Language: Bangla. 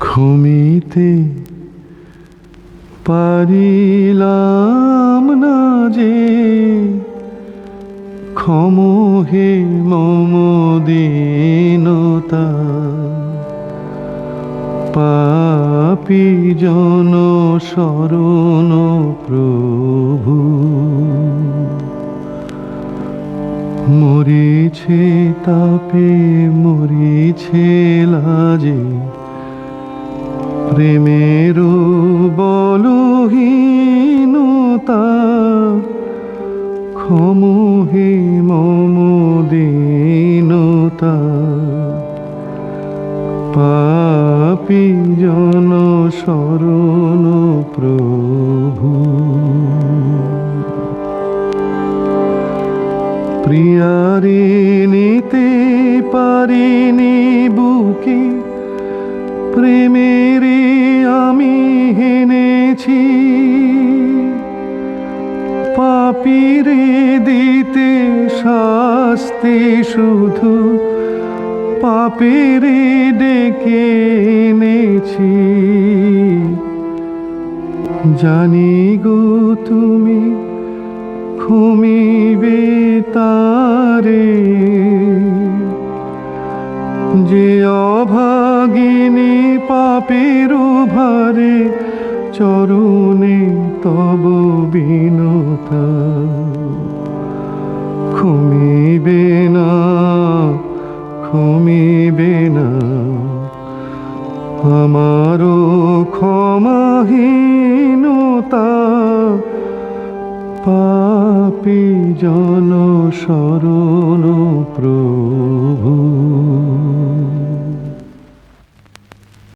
ঘুমিতে পারিলাম না যে ক্ষমহে মম দীনতা। পাপি জন শরণ প্রভু। মরিছে তাপে, মরিছে লাজে প্রেমের বলহীনতা ক্ষমহে মম দীনতা। পাপি জন শরণ প্রভু। প্রিয়ারে নিতে পারিনি বুকে প্রেমেরে পাপিরে দিতে শাস্তি শুধু পাপেরে ডেকে এনেছি। জানি গো তুমি ঘুমিবে তারে। যে অভাগিনী পাপের ভারে চরণে তব বিনতা ঘুমিবে না ঘুমিবে না। আমারও ক্ষমাহীনতা পাপি জন শরণ প্রভু।